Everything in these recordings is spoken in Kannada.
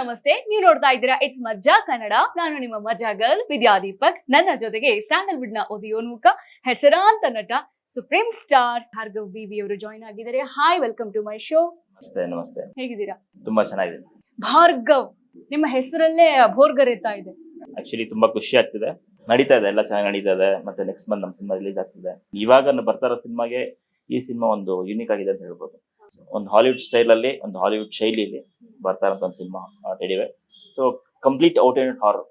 ನಮಸ್ತೆ ನೀವು ನೋಡ್ತಾ ಇದ್ದೀರಾ ಇಟ್ಸ್ ಮಜ್ಜಾ ಕನ್ನಡ. ನಾನು ನಿಮ್ಮ ಮಜಾ ಗರ್ಲ್ ವಿದ್ಯಾ ದೀಪಕ್. ನನ್ನ ಜೊತೆಗೆ ಸ್ಯಾಂಡಲ್ವುಡ್ನ ಉದಯೋನ್ಮುಖ ಹೆಸರಾಂತ ನಟ ಸುಪ್ರೀಂ ಸ್ಟಾರ್ ಭಾರ್ಗವ್ ಬಿವಿ ಅವರು ಜಾಯ್ನ್ ಆಗಿದ್ದಾರೆ. Hi welcome to my show ನಮಸ್ತೆ ನಮಸ್ತೆ. ಹೇಗಿದ್ದೀರಾ? ತುಂಬಾ ಚೆನ್ನಾಗಿದೆ. ಭಾರ್ಗವ್ ನಿಮ್ಮ ಹೆಸರಲ್ಲೇ ಭೋರ್ಗರೆತಾ ಇದೆ. ಆಕ್ಚುಲಿ ತುಂಬಾ ಖುಷಿ ಆಗ್ತಿದೆ. ನಡೀತಾ ಇದೆ ಎಲ್ಲ ಚೆನ್ನಾಗಿ ನಡೀತಾ ಇದೆ. ಮತ್ತೆ ನೆಕ್ಸ್ಟ್ ಮಂತ್ ನಮ್ಮ ಸಿನಿಮಾ ರಿಲೀಸ್ ಆಗ್ತಿದೆ. ಇವಾಗ ಬರ್ತಾರೋ ಬರ್ತಾ ಇರೋ ಸಿನಿಮಾಗೆ ಈ ಸಿನಿಮಾ ಒಂದು ಯೂನಿಕ್ ಆಗಿದೆ ಅಂತ ಹೇಳ್ಬೋದು. ಒಂದು ಹಾಲಿವುಡ್ ಸ್ಟೈಲ್ ಅಲ್ಲಿ ಒಂದು ಹಾಲಿವುಡ್ ಶೈಲಿಯಲ್ಲಿ ಬರ್ತಾ ಇರೋ ಒಂದು cinema ರೆಡಿವೆ so complete out and horror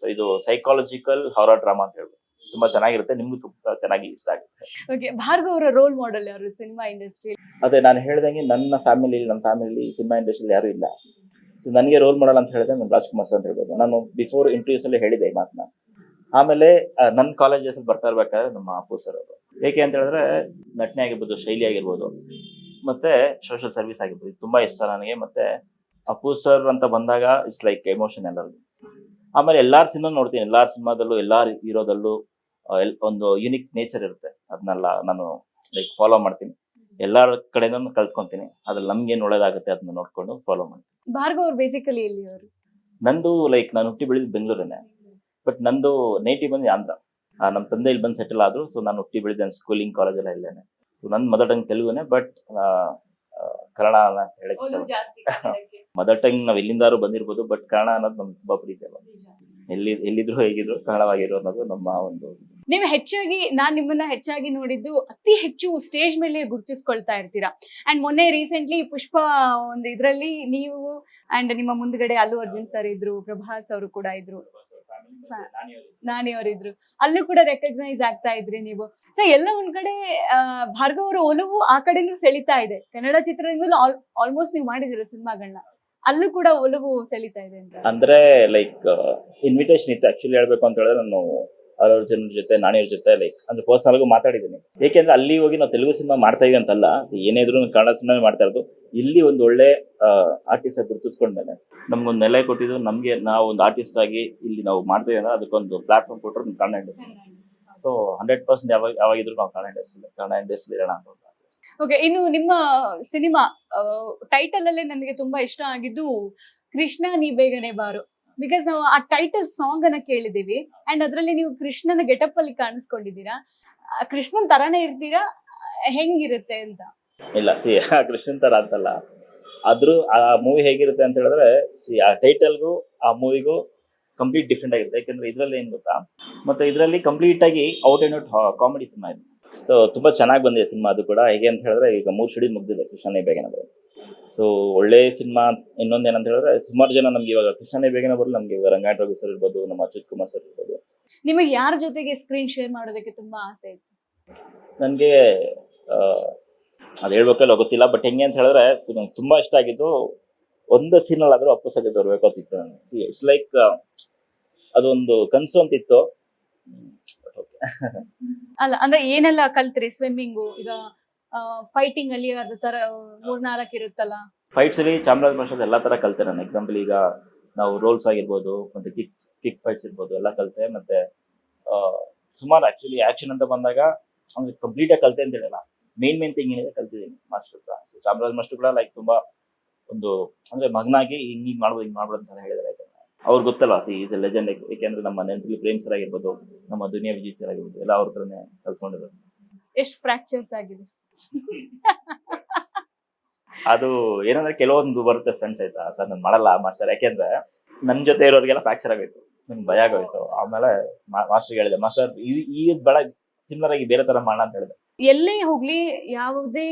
so ಇದು ಸೈಕಾಲಜಿಕಲ್ ಹಾರರ್ ಡ್ರಾಮಾ ಅಂತ ಹೇಳ್ಬೋದು. ತುಂಬಾ ಚೆನ್ನಾಗಿರುತ್ತೆ ನಿಮ್ಗೂ ತುಂಬಾ ಚೆನ್ನಾಗಿ ಇಷ್ಟ ಆಗುತ್ತೆ. ಓಕೆ ಭಾರ್ಗವ್ ಅವರ ರೋಲ್ ಮಾಡೆಲ್ ಯಾರು ಸಿನಿಮಾ ಇಂಡಸ್ಟ್ರಿ ಅದೇ ನಾನು ಹೇಳ್ದಂಗೆ ನನ್ನ ಫ್ಯಾಮಿಲಿ ನಮ್ಮ ಫ್ಯಾಮಿಲಿ ಸಿನಿಮಾ ಇಂಡಸ್ಟ್ರಿಯಲ್ಲಿ ಯಾರು ಇಲ್ಲ. ಸೊ ನನಗೆ ರೋಲ್ ಮಾಡಲ್ ಅಂತ ಹೇಳಿದ್ರೆ ನಾನು ರಾಜ್ಕುಮಾರ್ ಅಂತ ಹೇಳ್ಬೋದು. ನಾನು ಬಿಫೋರ್ ಇಂಟರ್ವ್ಯೂಸ್ ಅಲ್ಲಿ ಹೇಳಿದೆ ಈ ಮಾತನ್ನ. ಆಮೇಲೆ ನನ್ನ ಕಾಲೇಜಸ್ ಬರ್ತಾ ಇರ್ಬೇಕಾದ್ರೆ ನಮ್ಮ ಅಪ್ಪು ಸರ್ ಅವರು. ಏಕೆ ಅಂತ ಹೇಳಿದ್ರೆ ನಟನೆ ಆಗಿರ್ಬೋದು ಶೈಲಿ ಆಗಿರ್ಬೋದು ಮತ್ತೆ ಸೋಷಿಯಲ್ ಸರ್ವಿಸ್ ಆಗಿರ್ಬೋದು. ಇದು ತುಂಬಾ ಇಷ್ಟ ನನಗೆ. ಮತ್ತೆ ಅಪ್ಪು ಸರ್ ಅಂತ ಬಂದಾಗ ಇಟ್ಸ್ ಲೈಕ್ ಎಮೋಷನ್ ಎಲ್ಲರಿಗೂ ಆಮೇಲೆ ಎಲ್ಲಾರ್ ಸಿನಿಮಾ ನೋಡ್ತೀನಿ. ಎಲ್ಲಾರ ಸಿನಿಮಾದಲ್ಲೂ ಎಲ್ಲಾರ ಹೀರೋದಲ್ಲೂ ಒಂದು ಯುನಿಕ್ ನೇಚರ್ ಇರುತ್ತೆ. ಅದನ್ನೆಲ್ಲ ನಾನು ಲೈಕ್ ಫಾಲೋ ಮಾಡ್ತೀನಿ. ಎಲ್ಲಾರ ಕಡೆನೂ ಕಲ್ತ್ಕೊಂತೀನಿ. ಅದ್ರಲ್ಲಿ ನಮ್ಗೆ ಏನ್ ಒಳ್ಳೇದಾಗುತ್ತೆ ಅದನ್ನ ನೋಡ್ಕೊಂಡು ಫಾಲೋ ಮಾಡ್ತೀನಿ. ಭಾರ್ಗವ್ ಅವ್ರು ಬೇಸಿಕಲಿ ಎಲ್ಲಿ ಅವರು? ನಂದು ಲೈಕ್ ನಾನು ಹುಟ್ಟಿ ಬೆಳೆದ ಬೆಂಗಳೂರಿನೇ ಬಟ್ ನಂದು ನೇಟಿವ್ ಬಂದು ಆಂಧ್ರ. ನಮ್ಮ ತಂದೆ ಇಲ್ಲಿ ಬಂದು ಸೆಟಲ್ ಆದ್ರು. ಸೊ ನಾನು ಹುಟ್ಟಿ ಬೆಳೆದ ಸ್ಕೂಲಿಂಗ್ ಕಾಲೇಜ್ ಎಲ್ಲ ಇಲ್ಲೇನೆ. ನನ್ನ ಮದರ್ ಟಂಗ್ ತೆಲುಗುನೇ ಬಟ್ ಕನ್ನಡ ಹೇಳಕ್ಕೆ ಮದರ್ ಟಂಗ್ ನಾವ್ ಎಲ್ಲಿಂದಾರು ಬಂದಿರ್ಬೋದು ಬಟ್ ಕನ್ನಡ ಅನ್ನೋದು ನಮ್ಗೆ ತುಂಬಾ ಪ್ರೀತಿ ಅಲ್ಲ ಎಲ್ಲಿ ಎಲ್ಲಿದ್ರು ಹೇಗಿದ್ರು ಕನ್ನಡವಾಗಿರೋ ಅನ್ನೋದು ನಮ್ಮ ಒಂದು ನೀವು ಹೆಚ್ಚಾಗಿ ನಾನ್ ನಿಮ್ಮನ್ನ ಹೆಚ್ಚಾಗಿ ನೋಡಿದ್ದು ಅತಿ ಹೆಚ್ಚು ಸ್ಟೇಜ್ ಮೇಲೆ ಗುರುತಿಸ್ಕೊಳ್ತಾ ಇರ್ತೀರಾ. ಅಂಡ್ ಮೊನ್ನೆ ರೀಸೆಂಟ್ಲಿ ಪುಷ್ಪ ಒಂದು ಇದ್ರಲ್ಲಿ ನೀವು ಅಂಡ್ ನಿಮ್ಮ ಮುಂದ್ಗಡೆ ಅಲ್ಲು ಅರ್ಜುನ್ ಸರ್ ಇದ್ರು ಪ್ರಭಾಸ್ ಅವರು ಕೂಡ ಇದ್ರು. ನಾನಿ ಅವರಿದ್ರು ಅಲ್ಲೂ ಕೂಡ ರೆಕಗ್ನೈಸ್ ಆಗ್ತಾ ಇದ್ರಿ ನೀವು. ಸೊ ಎಲ್ಲ ಒಂದ್ ಕಡೆ ಆ, ಭಾರ್ಗವ್ ಅವರ ಒಲವು ಆ ಕಡೆನೂ ಸೆಳಿತಾ ಇದೆ. ಕನ್ನಡ ಚಿತ್ರರಂಗದಲ್ಲೂ ಆಲ್ಮೋಸ್ಟ್ ನೀವು ಮಾಡಿದಿರ ಸಿನಿಮಾಗಳನ್ನ ಅಲ್ಲೂ ಕೂಡ ಒಲವು ಸೆಳಿತಾ ಇದೆ ಅಂತ. ಅಂದ್ರೆ ಲೈಕ್ ಇನ್ವಿಟೇಷನ್ ಇತ್ತು. ಆಕ್ಚುಲಿ ಹೇಳ್ಬೇಕು ಅಂತ ಹೇಳಿದ್ರೆ ನಾನು ಅಲ್ಲರ್ ಜನರ ಜೊತೆ, ನಾಣಿಯವ್ರ ಜೊತೆ ಲೈಕ್ ಅಂದ್ರೆ ಪರ್ಸನಲ್ ಆಗಿ ಮಾತಾಡಿದ್ದೀನಿ. ಏಕೆಂದ್ರೆ ಅಲ್ಲಿ ಹೋಗಿ ನಾವು ತೆಲುಗು ಸಿನಿಮಾ ಮಾಡ್ತಾ ಇದೀವಿ ಅಂತಲ್ಲ ಏನಿದ್ರು ಕನ್ನಡ ಸಿನಿಮಾ ಮಾಡ್ತಾ ಇರೋದು. ಇಲ್ಲಿ ಒಂದು ಒಳ್ಳೆ ಆರ್ಟಿಸ್ಟ್ ಆಗಿ ಗುರುತಿಸ್ಕೊಂಡ್ಮೇಲೆ. ನಮ್ಗೊಂದು ನೆಲೆ ಕೊಟ್ಟಿದ್ದು, ನಮ್ಗೆ ನಾವು ಒಂದು ಆರ್ಟಿಸ್ಟ್ ಆಗಿ ಇಲ್ಲಿ ನಾವು ಮಾಡ್ತೀವಿ ಅಂದ್ರೆ ಅದಕ್ಕೊಂದು ಪ್ಲಾಟ್ಫಾರ್ಮ್ ಕೊಟ್ಟರು Kannada industry so hundred percent ಯಾವಾಗ, ಯಾವಾಗಿದ್ರು ನಾವು ಕನ್ನಡ ಇಂಡಸ್ಟ್ರಿ ಕನ್ನಡ ಇಂಡಸ್ಟ್ರಿ ಇರೋಣ ಅಂತ ಓಕೆ ಇನ್ನು ನಿಮ್ಮ ಸಿನಿಮಾ ಟೈಟಲ್ ಅಲ್ಲೇ ನನಗೆ ತುಂಬಾ ಇಷ್ಟ ಆಗಿದ್ದು, ಕೃಷ್ಣ ನೀ ಬೇಗನೆ ಬಾರು. ಬಿಕಾಸ್ ನಾವು ಆ ಟೈಟಲ್ ಸಾಂಗ್ ಅನ್ನ ಕೇಳಿದೀವಿ ಅಂಡ್ ಅದ್ರಲ್ಲಿ ನೀವು ಕೃಷ್ಣನ ಗೆಟಪ್ ಅಲ್ಲಿ ಕಾಣಿಸ್ಕೊಂಡಿದ್ದೀರಾ? ಕೃಷ್ಣನ್ ತರಾನೇ ಇರ್ತೀರಾ? ಹೆಂಗಿರುತ್ತೆ ಅಂತ? ಇಲ್ಲ ಸಿ ಕೃಷ್ಣನ್ ತರ ಅಂತಲ್ಲ. ಆದ್ರೂ ಆ ಮೂವಿ ಹೇಗಿರುತ್ತೆ ಅಂತ ಹೇಳಿದ್ರೆ ಸಿ ಆ ಟೈಟಲ್ಗೂ ಆ ಮೂವಿಗೂ ಕಂಪ್ಲೀಟ್ ಡಿಫ್ರೆಂಟ್ ಆಗಿರುತ್ತೆ. ಯಾಕಂದ್ರೆ ಇದ್ರಲ್ಲಿ ಏನ್ ಗೊತ್ತಾ? ಮತ್ತೆ ಇದರಲ್ಲಿ ಕಂಪ್ಲೀಟ್ ಆಗಿ out and out comedy cinema ಇದೆ. ಸೊ ತುಂಬಾ ಚೆನ್ನಾಗಿ ಬಂದಿದೆ ಸಿನಿಮಾ ಅದು ಕೂಡ. ಹೇಗೆ ಅಂತ ಹೇಳಿದ್ರೆ, ಈಗ ಮೂರು ಶಿಡಿ ಮುಗ್ದಿದೆ ಕೃಷ್ಣನೇ ಬೇಗನೆ ಬರೋದು ಸೊ ಒಳ್ಳೆ ಸಿನಿಮಾ ಇನ್ನೊಂದೇನಂತ ಹೇಳಿದ್ರೆ ಸುಮಾರು ಜನ ನಮ್ಗೆ ಇವಾಗ ಕೃಷ್ಣನೇ ಬೇಗನ ಬರಲು ನಮ್ಗೆ ಇವಾಗ ರಂಗಾಯಣ ರವಿ ಸರ್ ಇರ್ಬೋದು ನಮ್ಮ ಅಚ್ಯುತ್ ಕುಮಾರ್ ಸರ್ ಇರ್ಬೋದು. ನಿಮಗೆ ಯಾರ ಜೊತೆಗೆ ಸ್ಕ್ರೀನ್ ಶೇರ್ ಮಾಡೋದಕ್ಕೆ ತುಂಬಾ ಆಸೆ ಇತ್ತು? ನನಗೆ ಅದು ಹೇಳ್ಬೇಕಲ್ಲ ಗೊತ್ತಿಲ್ಲ ಬಟ್ ಹೆಂಗೆ ಅಂತ ಹೇಳಿದ್ರೆ ನಂಗೆ ತುಂಬಾ ಇಷ್ಟ ಆಗಿದ್ದು ಒಂದು ಸೀನಲ್ಲಾದರೂ ಅಪ್ಪು ಸದ್ಯ ಬರಬೇಕು ಅಂತಿತ್ತು ನನಗೆ ಇಟ್ಸ್ ಲೈಕ್ ಅದೊಂದು ಕನಸು ಅಂತಿತ್ತು. ಅಲ್ಲ ಅಂದ್ರೆ ಏನೆಲ್ಲ ಕಲ್ತ್ರಿ? ಸ್ವಿಮ್ಮಿಂಗು ಈಗ ಫೈಟಿಂಗ್ ಅಲ್ಲಿ ಅದು ತರ ಮೂರ್ನಾಲ್ಕು ಇರುತ್ತಲ್ಲ? ಫೈಟ್ಸ್ ಅಲ್ಲಿ ಚಾಮರಾಜ ಎಲ್ಲಾ ತರ ಕಲ್ತೆ ನಾನು. ಎಕ್ಸಾಂಪಲ್ ಈಗ ನಾವು ರೋಲ್ಸ್ ಆಗಿರ್ಬೋದು ಮತ್ತೆ ಕಿಕ್ ಕಿಕ್ ಫೈಟ್ಸ್ ಇರ್ಬೋದು ಎಲ್ಲ ಕಲ್ತೆ. ಮತ್ತೆ ಸುಮಾರು ಆಕ್ಚುಲಿ ಆಕ್ಷನ್ ಅಂತ ಬಂದಾಗ ಅಂದ್ರೆ ಕಂಪ್ಲೀಟ್ ಆಗಿ ಕಲ್ತೆ ಅಂತ ಹೇಳಲ್ಲ. ಮೇನ್ ಮೇನ್ ಥಿಂಗ್ ಏನಿದೆ ಕಲ್ತಿದ್ದೀನಿ ಮಾಸ್ಟರ್ ಹತ್ರ. ಚಾಮರಾಜ ಮಾಸ್ಟರ್ ಕೂಡ ಲೈಕ್ ತುಂಬಾ ಒಂದು ಅಂದ್ರೆ ಮಗನಾಗಿ ಹಿಂಗ್ ಹಿಂಗ್ ಮಾಡ್ಬೋದು ಹಿಂಗ್ ಮಾಡ್ಬೋದು ಅಂತ ಹೇಳಿದ್ರೆ ಅವ್ರು ಗೊತ್ತಲ್ಲ ಸಿ ಈಸ್ ಎ ಲೆಜೆಂಡ್ ಏಕೆಂದ್ರೆ ನಮ್ಮ ನೆನಪಲ್ಲಿ ಪ್ರೇಮ್ ಸರ್ ಆಗಿರ್ಬೋದು ನಮ್ಮ ದುನಿಯಾ ವಿಜಯ್ ಸರ್ ಆಗಿರ್ಬೋದು ಎಲ್ಲ ಅವ್ರ ಹತ್ರನೇ ಕಲ್ತ್ಕೊಂಡಿರೋದು. ಎಷ್ಟು ಫ್ರಾಕ್ಚರ್ಸ್ ಆಗಿದೆ? ಅದು ಏನಂದ್ರೆ ಕೆಲವೊಂದು ಬರುತ್ತೆ ಸೆನ್ಸ್ ಆಯ್ತಾ? ಸರ್ ನಾನು ಮಾಡಲ್ಲ ಮಾಸ್ಟರ್. ಯಾಕೆಂದ್ರೆ ನನ್ ಜೊತೆ ಇರೋರಿಗೆಲ್ಲ ಫ್ರಾಕ್ಚರ್ ಆಗೋಯ್ತು. ನಂಗೆ ಭಯ ಆಗೋಯ್ತು. ಆಮೇಲೆ ಮಾಸ್ಟರ್ ಹೇಳಿದೆ ಮಾಸ್ಟರ್ ಈ ಈ ಸಿಮ್ಲರ್ ಆಗಿ ಬೇರೆ ತರ ಮಾಡ ಅಂತ ಹೇಳಿದೆ. ಎಲ್ಲೇ ಹೋಗ್ಲಿ ಯಾವುದೇ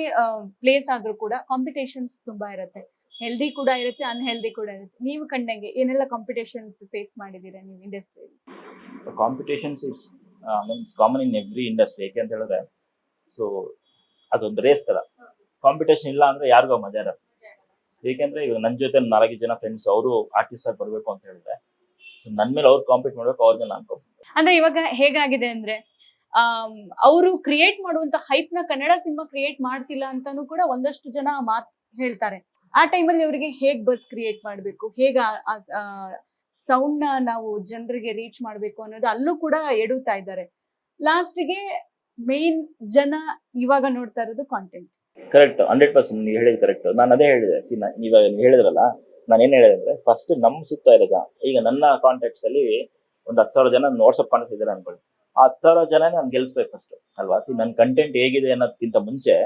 ಪ್ಲೇಸ್ ಆದ್ರೂ ಕೂಡ ಕಾಂಪಿಟೇಷನ್ಸ್ ತುಂಬಾ ಇರುತ್ತೆ. ಹೆಲ್ದಿ ಕೂಡ ಇರುತ್ತೆ ಅನ್ಹೆಲ್ದಿ ಕೂಡ ಇರುತ್ತೆ. ನೀವು ಕಂಡಂಗೆ ಏನೆಲ್ಲ ಕಾಂಪಿಟೇಷನ್ಸ್ ಫೇಸ್ ಮಾಡಿದೀರಾ ನೀವು ಇಂಡಸ್ಟ್ರಿಯಲ್ಲಿ competitions it's means common in every industry ಯಾಕೆ ಅಂತ ಹೇಳಿದ್ರೆ ಸೊ ಅದೊಂದು ರೇಸ್ ತರ. ಕಾಂಪಿಟೇಷನ್ ಇಲ್ಲ ಅಂದ್ರೆ ಯಾರಿಗೋ ಮಜಾ ಇರಲ್ಲ. ಏಕೆಂದ್ರೆ ಇವಾಗ ನನ್ನ ಜೊತೆ ನಾಲ್ಕು ಜನ ಫ್ರೆಂಡ್ಸ್ ಅವರು ಆರ್ಟಿಸ್ಟ್ ಆಗಿ ಬರ್ಬೇಕು ಅಂತ ಹೇಳಿದ್ರೆ ಸೊ ನನ್ನ ಮೇಲೆ ಅವ್ರು ಕಾಂಪೀಟ್ ಮಾಡ್ಬೇಕು ಅವ್ರ ಮೇಲೆ ನಾನು ಅಂದ್ರೆ ಇವಾಗ ಹೇಗಾಗಿದೆ ಅಂದ್ರೆ ಅವರು ಕ್ರಿಯೇಟ್ ಮಾಡುವಂತ ಹೈಪ್ನ ಕನ್ನಡ ಸಿನಿಮಾ ಕ್ರಿಯೇಟ್ ಮಾಡ್ತಿಲ್ಲ ಅಂತಾನು ಕೂಡ ಒಂದಷ್ಟು ಜನ ಮಾತ್ ಹೇಳ್ತಾರೆ. ಆ ಟೈಮಲ್ಲಿ ಅವರಿಗೆ ಹೇಗ್ ಬಸ್ ಕ್ರಿಯೇಟ್ ಮಾಡ್ಬೇಕು? ಹೇಗ ಸೌಂಡ್ನ ನಾವು ಜನರಿಗೆ ರೀಚ್ ಮಾಡ್ಬೇಕು ಅನ್ನೋದು ಅಲ್ಲೂ ಕೂಡ ಎಡುತ್ತಾ ಇದ್ದಾರೆ. ಲಾಸ್ಟ್ಗೆ ಮೇನ್ ಜನ ಇವಾಗ ನೋಡ್ತಾ ಇರೋದು ಕಾಂಟೆಂಟ್ ಕರೆಕ್ಟ್ ಹಂಡ್ರೆಡ್ ಪರ್ಸೆಂಟ್ ನೀವು ಹೇಳಿದ್ ಕರೆಕ್ಟ್ ನಾನು ಅದೇ ಹೇಳಿದೆ. ಸಿ ನೀವಾಗ ನೀವು ಹೇಳಿದ್ರಲ್ಲ, ನಾನು ಏನ್ ಹೇಳಿದೆ ಅಂದ್ರೆ ಫಸ್ಟ್ ನಮ್ ಸುತ್ತ ಇರೋದ ಈಗ ನನ್ನ ಕಾಂಟ್ಯಾಕ್ಟ್ಸ್ ಅಲ್ಲಿ ಒಂದು ಹತ್ತು ಸಾವಿರ ಜನ ವಾಟ್ಸಪ್ ಇದ್ದಾರೆ ಅನ್ಕೊಳ್ಳಿ. ಆ ಹತ್ತು ಸಾವಿರ ಜನ ನಾನು ಗೆಲ್ಸ್ಬೇಕು ಫಸ್ಟ್ ಅಲ್ವಾ? ಸಿ ನನ್ನ ಕಂಟೆಂಟ್ ಹೇಗಿದೆ ಅನ್ನೋದಕ್ಕಿಂತ ಮುಂಚೆ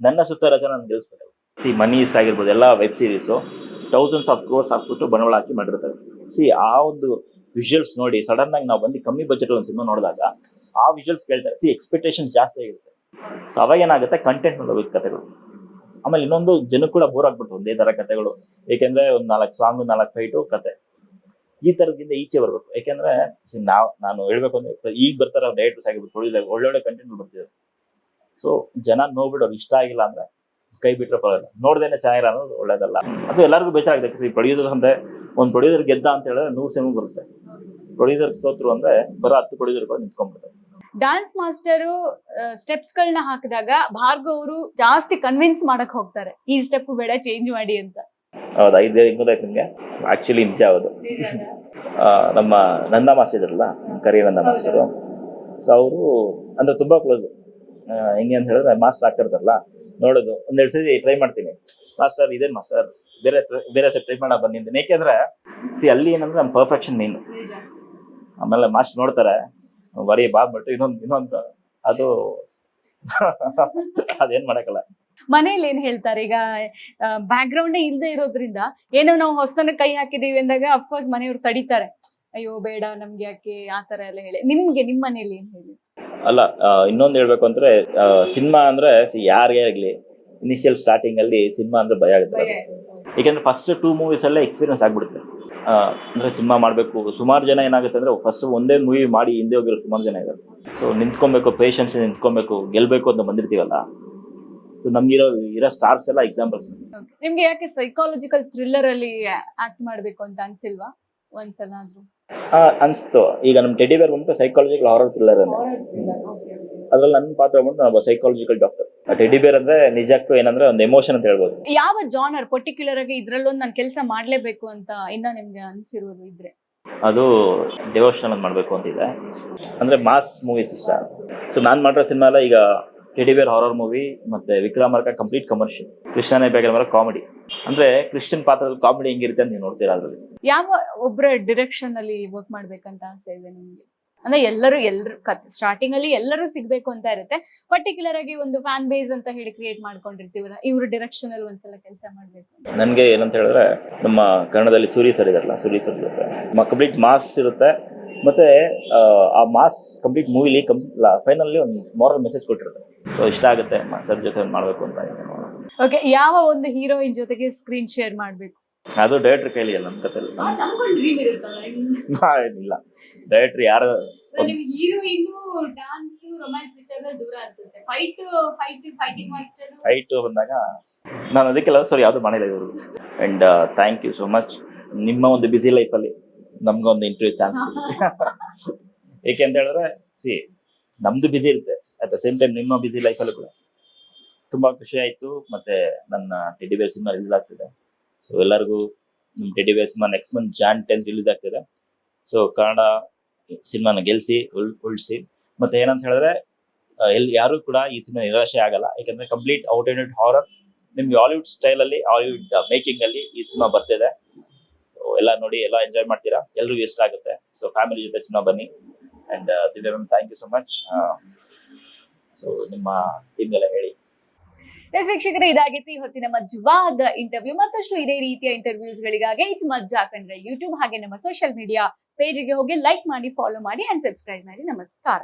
ನನ್ನ ಸುತ್ತ ಇರೋ ಜನ ನಾನು ಗೆಲ್ಸ್ಬೇಕು. ಸಿ ಮನಿ ಇಷ್ಟ ಆಗಿರ್ಬೋದು, ಎಲ್ಲ web series thousands of crores ಹಾಕ್ಬಿಟ್ಟು ಬಂಡವಾಳ ಹಾಕಿ ಮಾಡಿರ್ತಾರೆ. ಸಿ ಆ ಒಂದು ವಿಜುವಲ್ಸ್ ನೋಡಿ ಸಡನ್ ಆಗಿ ನಾವು ಬಂದು ಕಮ್ಮಿ ಬಜೆಟ್ ಒಂದು ಸಿನಿಮಾ ನೋಡಿದಾಗ ಆ ವಿಜುವಲ್ಸ್ ಕೇಳ್ತಾರೆ. ಸಿ ಎಕ್ಸ್ಪೆಕ್ಟೇಷನ್ ಜಾಸ್ತಿ ಆಗಿರುತ್ತೆ. ಸೊ ಅವಾಗ ಏನಾಗುತ್ತೆ? ಕಂಟೆಂಟ್ ನೋಡಬೇಕು ಕಥೆಗಳು ಆಮೇಲೆ ಇನ್ನೊಂದು ಜನಕ್ಕೆ ಕೂಡ ಬೋರ್ ಆಗ್ಬಿಡ್ತು. ಒಂದೇ ತರ ಕಥೆಗಳು ಏಕೆಂದ್ರೆ ಒಂದ್ ನಾಲ್ಕು ಸಾಂಗ್ ನಾಲ್ಕು ಫೈಟು ಕತೆ. ಈ ತರದಿಂದ ಈಚೆ ಬರ್ಬೇಕು. ಯಾಕೆಂದ್ರೆ ಸಿ ನಾವ್, ನಾನು ಹೇಳ್ಬೇಕು ಅಂದ್ರೆ, ಈಗ ಬರ್ತಾರ ಡೈರೆಕ್ಟರ್ಸ್ ಆಗಿರ್ಬೋದು ಪ್ರೊಡ್ಯೂಸರ್ ಒಳ್ಳೊಳ್ಳೆ ಕಂಟೆಂಟ್ ಬರ್ತಿದ್ದಾರೆ ಸೊ ಜನ ನೋಡ್ಬಿಟ್ಟು ಇಷ್ಟ ಆಗಿಲ್ಲ ಅಂದ್ರೆ ಕೈ ಬಿಟ್ಟರೆ ಪರವಾಗಿಲ್ಲ. ನೋಡ್ದೇನೆ ಚೆನ್ನಾಗಿರ ಅನ್ನೋದು ಒಳ್ಳೇದಲ್ಲ. ಅದು ಎಲ್ಲರಿಗೂ ಬೇಜಾರಾಗುತ್ತೆ. ಸಿ ಪ್ರೊಡ್ಯೂಸರ್ ಅಂದ್ರೆ ಒಂದು ಪ್ರೊಡ್ಯೂಸರ್ ಗೆದ್ದ ಅಂತ ಹೇಳಿದ್ರೆ ನೂರು ಸಿನಿಮಾ ಬರುತ್ತೆ. ಪ್ರೊಡ್ಯೂಸರ್ ಸೋತ್ರು ಅಂದ್ರೆ ಬರೋ ಹತ್ತು ಪ್ರೊಡ್ಯೂಸರ್ಗಳು ನಿಂತ್ಕೊಂಡ್ಬಿಡ್ತಾರೆ. ಡಾನ್ಸ್ ಮಾಸ್ಟರು ಸ್ಟೆಪ್ಸ್ ಗಳನ್ನ ಹಾಕಿದಾಗ ಭಾರ್ಗವ್ ಅವರು ಜಾಸ್ತಿ ಕನ್ವಿನ್ಸ್ ಮಾಡಕ್ ಹೋಗ್ತಾರೆ. ಈ ಸ್ಟೆಪ್ ಬೇಡ ಚೇಂಜ್ ಮಾಡಿ ಅಂತ. ಹೌದಾ ಐದು ಗೊತ್ತಾಯ್ತು ನಿಮ್ಗೆ ಆಕ್ಚುಲಿ ನಿಜ ಹೌದು. ನಮ್ಮ ನಂದ ಮಾಸ್ಟರ್ ಇದ್ರಲ್ಲ ಕರಿಯ ನಂದ ಮಾಸ್ಟರು. ಸೊ ಅವರು ಅಂದ್ರೆ ತುಂಬಾ ಕ್ಲೋಸ್ ಹೆಂಗೆ ಅಂತ ಹೇಳಿದ್ರೆ ಮಾಸ್ಟರ್ ಆಗ್ತಿರ್ತಾರಲ್ಲ ನೋಡೋದು. ಒಂದೆರಡು ಸತಿ ಟ್ರೈ ಮಾಡ್ತೀನಿ. ಮಾಸ್ಟರ್, ಇದೇನ್ ಮಾಸ್ಟರ್? ಬೇರೆ ಬೇರೆ ಸೆಟ್ ಟ್ರೈ ಮಾಡಕ್ ಬಂದಿದ್ದೀನಿ ಏಕೆಂದ್ರೆ ಸಿ ಅಲ್ಲಿ ಏನಂದ್ರೆ, ನಮ್ಮ ಪರ್ಫೆಕ್ಷನ್ ನೀನು ಆಮೇಲೆ ಮಾಸ್ಟರ್ ನೋಡ್ತಾರೆ. ಬರೀ ಬಟ್ ಇನ್ನೊಂದು ಇನ್ನೊಂದು ಅದು ಅದೇನ್ ಮಾಡಕ್ಕಲ್ಲ ಮನೇಲಿ ಏನ್ ಹೇಳ್ತಾರೆ? ಈಗ ಬ್ಯಾಕ್ ಗ್ರೌಂಡ್ ಇಲ್ದೇ ಇರೋದ್ರಿಂದ ಏನೋ ನಾವು ಹೊಸತನ ಕೈ ಹಾಕಿದೀವಿ ಅಂದಾಗ ಅಫ್ಕೋರ್ಸ್ ಮನೆಯವ್ರು ತಡಿತಾರೆ. ಅಯ್ಯೋ ಬೇಡ ನಮ್ಗೆ ಯಾಕೆ ಆ ತರ ಎಲ್ಲ ಹೇಳಿ. ನಿಮ್ಗೆ ನಿಮ್ ಮನೇಲಿ ಏನ್ ಹೇಳಿ? ಅಲ್ಲ ಇನ್ನೊಂದು ಹೇಳ್ಬೇಕು ಅಂದ್ರೆ ಸಿನಿಮಾ ಅಂದ್ರೆ ಯಾರಿಗೆ ಆಗ್ಲಿ ಇನಿಷಿಯಲ್ ಸ್ಟಾರ್ಟಿಂಗ್ ಅಲ್ಲಿ ಸಿನಿಮಾ ಅಂದ್ರೆ ಭಯ ಆಗುತ್ತೆ ಯಾಕಂದ್ರೆ ಫಸ್ಟ್ ಟೂ ಮೂವೀಸ್ ಎಲ್ಲ ಎಕ್ಸ್ಪೀರಿಯನ್ಸ್ ಆಗ್ಬಿಡುತ್ತೆ. ಅಂದ್ರೆ ಸಿನಿಮಾ ಮಾಡಬೇಕು. ಸುಮಾರು ಜನ ಏನಾಗುತ್ತೆ ಅಂದ್ರೆ ಫಸ್ಟ್ ಒಂದೇ ಮೂವಿ ಮಾಡಿ ಹಿಂದೆ ಹೋಗಿರೋ ಸುಮಾರು ಜನ ಇದ್ದಾರೆ ಸೊ ನಿಂತ್ಕೊಬೇಕು ಪೇಷನ್ಸ್ ನಿಂತ್ಕೊಬೇಕು ಗೆಲ್ಬೇಕು ಅಂತ ಬಂದಿರ್ತೀವಲ್ಲ? ಸೊ ನಮ್ಗಿರೋ ಇರೋ ಸ್ಟಾರ್ಸ್ ಎಲ್ಲ ಎಕ್ಸಾಂಪಲ್ಸ್. ನಿಮ್ಗೆ. ಯಾಕೆ ಸೈಕಾಲಜಿಕಲ್ ಥ್ರಿಲ್ಲರ್ ಅಲ್ಲಿ ಆಕ್ಟ್ ಮಾಡಬೇಕು ಅಂತ ಅನ್ಸಿಲ್ವಾ? ಒಂದ್ಸಲ ಆದ್ರೂ. ಅನ್ಸ್ತು. ಈಗ ನಮ್ ಟೆಡಿ ಬೇರ್ ಬಂದ್ಬಿಟ್ಟು ಸೈಕಾಲಜಿಕಲ್ ಹಾರರ್ ಥ್ರಿಲ್ಲರ್ ಅನ್ನೋ ಅದ್ರಲ್ಲಿ ನನ್ನ ಪಾತ್ರ ಬಂದು ನಾನು ಸೈಕಾಲಜಿಕಲ್ ಡಾಕ್ಟರ್ ಟೆಡಿ ಬೇರ್ ಅಂದ್ರೆ ನಿಜಕ್ಕೂ ಏನಂದ್ರೆ ಒಂದು ಎಮೋಷನ್ ಅಂತ ಹೇಳ್ಬೋದು. ಯಾವ ಜಾನರ್ ಪರ್ಟಿಕ್ಯುಲರ್ ಆಗಿ ಇದ್ರಲ್ಲೊಂದು ನಾನು ಕೆಲಸ ಮಾಡ್ಲೇಬೇಕು ಅಂತ ಇನ್ನ ನಿಮ್ಗೆ ಅನ್ಸಿರೋದು ಇದ್ರೆ? ಅದು ಡೆವೋಷನಲ್ ಅಂತ ಮಾಡಬೇಕು ಅಂತಿದೆ ಅಂದ್ರೆ ಮಾಸ್ ಮೂವೀಸ್ ಇಷ್ಟ. ಸೊ ನಾನು ಮಾಡಿರೋ ಸಿನಿಮಾ ಎಲ್ಲ ಈಗ ಟೆಡಿವೇರ್ ಹಾರರ್ ಮೂವಿ ಮತ್ತೆ ವಿಕ್ರಮಾರ್ಕ ಕಂಪ್ಲೀಟ್ ಕಮರ್ಷಿಯಲ್ ಕೃಷ್ಣನೇ ಬೇಗ ಕಾಮಿಡಿ ಅಂದ್ರೆ ಕ್ರಿಶ್ಚಿಯನ್ ಪಾತ್ರದಲ್ಲಿ ಕಾಮಿಡಿ ಹೆಂಗಿರುತ್ತೆ ಅಂತ ನೀವು ನೋಡ್ತೀರಾ ಅದರಲ್ಲಿ? ಯಾವ ಒಬ್ಬರ ಡಿರೆಕ್ಷನ್ ಅಲ್ಲಿ ವರ್ಕ್ ಮಾಡ್ಬೇಕಂತ ಆಸೆ ಇದೆ ನಿಮ್ಗೆ? ಅಂದ್ರೆ ಎಲ್ಲರೂ ಎಲ್ಲರೂ ಸ್ಟಾರ್ಟಿಂಗ್ ಅಲ್ಲಿ ಎಲ್ಲರೂ ಸಿಗ್ಬೇಕು ಅಂತ ಇರುತ್ತೆ. ಪರ್ಟಿಕ್ಯುಲರ್ ಆಗಿ ಒಂದು ಫ್ಯಾನ್ ಬೇಸ್ ಅಂತ ಹೇಳಿ ಕ್ರಿಯೇಟ್ ಮಾಡ್ಕೊಂಡಿರ್ತೀವಲ್ಲ ಇವ್ರ ಡಿರೆಕ್ಷನ್ ಅಲ್ಲಿ ಒಂದ್ಸಲ ಕೆಲಸ ಮಾಡ್ಬೇಕು. ನನ್ಗೆ ಏನಂತ ಹೇಳಿದ್ರೆ ನಮ್ಮ ಕನ್ನಡದಲ್ಲಿ ಸೂರಿ ಸರ್ ಇದಾರಲ್ಲ ಸೂರಿ ಸರ್ ಇರುತ್ತೆ ಕಂಪ್ಲೀಟ್ ಮಾಸ್ ಇರುತ್ತೆ. ಮತ್ತೆ ಆ, ಮಾಸ್ ಕಂಪ್ಲೀಟ್ ಮೂವಿಲಿ ಕಂ ಫೈನಲಿ ಒಂದು ಮಾರಲ್ ಮೆಸೇಜ್ ಕೊಟ್ಟಿರುತ್ತೆ. ಸೊ ಇಷ್ಟ ಆಗುತ್ತೆ ಸರ್ ಜೊತೆ ಮಾಡಬೇಕು ಅಂತ ಇದೆ. ಓಕೆ ಯಾವ ಒಂದು ಹೀರೋಯಿನ್ ಜೊತೆಗೆ ಸ್ಕ್ರೀನ್ ಶೇರ್ ಮಾಡ್ಬೇಕು? ಅದು ಡೈರೆಕ್ಟರ್ ಕೈಲಿ ಅಲ್ಲ ನಮ್ಮ ಇಲ್ಲ ಡ್ರೀಮ್ ಇರುತ್ತಲ್ಲ ಏನಿಲ್ಲ. ಡೈರೆಕ್ಟರ್ ಯಾರು? ಫೈಟ್ ಬಂದಾಗ ನಾನು ಅದಕ್ಕೆ ಲವ್ ಸರ್ ಯಾವುದು ಮಾಡಿಲ್ಲ ಇವರು. And thank you so much ನಿಮ್ಮ ಒಂದು ಬ್ಯುಸಿ ಲೈಫಲ್ಲಿ ನಮ್ಗೊಂದು ಇಂಟರ್ವ್ಯೂ ಚಾನ್ಸ್ ಏಕೆ ಅಂತ ಹೇಳಿದ್ರೆ ಸಿ ನಮ್ದು ಬ್ಯುಸಿ ಇರುತ್ತೆ. ಅಟ್ ದ ಸೇಮ್ ಟೈಮ್ ನಿಮ್ಮ ಬ್ಯುಸಿ ಲೈಫಲ್ಲೂ ಕೂಡ. ತುಂಬಾ ಖುಷಿ ಆಯ್ತು. ಮತ್ತೆ ನನ್ನ ಟೆಡಿ ಬೇರ್ ಸಿನಿಮಾ ರಿಲೀಸ್ ಆಗ್ತಿದೆ. ಸೊ ಎಲ್ಲರಿಗೂ ನಿಮ್ಮ Teddy Bear cinema next month June tenth release ಆಗ್ತಿದೆ. ಸೊ ಕನ್ನಡ ಸಿನಿಮಾನ ಗೆಲ್ಸಿ, ಉಳ್, ಉಳಿಸಿ. ಮತ್ತೆ ಏನಂತ ಹೇಳಿದ್ರೆ ಎಲ್ಲಿ ಯಾರು ಕೂಡ ಈ ಸಿನಿಮಾ ನಿರಾಶೆ ಆಗಲ್ಲ. ಯಾಕಂದ್ರೆ ಕಂಪ್ಲೀಟ್ ಔಟ್ ಅಂಡ್ ಹಾರರ್ ನಿಮ್ಗೆ ಹಾಲಿವುಡ್ ಸ್ಟೈಲ್ ಅಲ್ಲಿ ಹಾಲಿವುಡ್ ಮೇಕಿಂಗ್ ಅಲ್ಲಿ ಈ ಸಿನಿಮಾ ಬರ್ತಿದೆ. ಎಲ್ಲ ನೋಡಿ, ಎಲ್ಲ ಎಂಜಾಯ್ ಮಾಡ್ತೀರಾ? ಎಲ್ರಿಗೂ ಇಷ್ಟ ಆಗುತ್ತೆ. ಸೊ ಫ್ಯಾಮಿಲಿ ಜೊತೆ ಸಿನಿಮಾ ಬನ್ನಿ. And Divya ma'am thank you so much so ನಿಮ್ಮ ಟೀಮ್ಗೆಲ್ಲ ಹೇಳಿ. ಎಸ್ ವೀಕ್ಷಕರೇ, ಇದಾಗಿತ್ತು ಈ ಹೊತ್ತಿನ ಮಜ್ವಾದ ಇಂಟರ್ವ್ಯೂ ಮತ್ತಷ್ಟು ಇದೇ ರೀತಿಯ ಇಂಟರ್ವ್ಯೂಸ್ ಗಳಿಗಾಗಿ ಇಟ್ಸ್ ಮಜ್ಜಾ ಕಂಡ್ರೆ ಯೂಟ್ಯೂಬ್ ಹಾಗೆ ನಮ್ಮ ಸೋಷಿಯಲ್ ಮೀಡಿಯಾ ಪೇಜ್ಗೆ ಹೋಗಿ ಲೈಕ್ ಮಾಡಿ ಫಾಲೋ ಮಾಡಿ ಅಂಡ್ ಸಬ್ಸ್ಕ್ರೈಬ್ ಮಾಡಿ. ನಮಸ್ಕಾರ.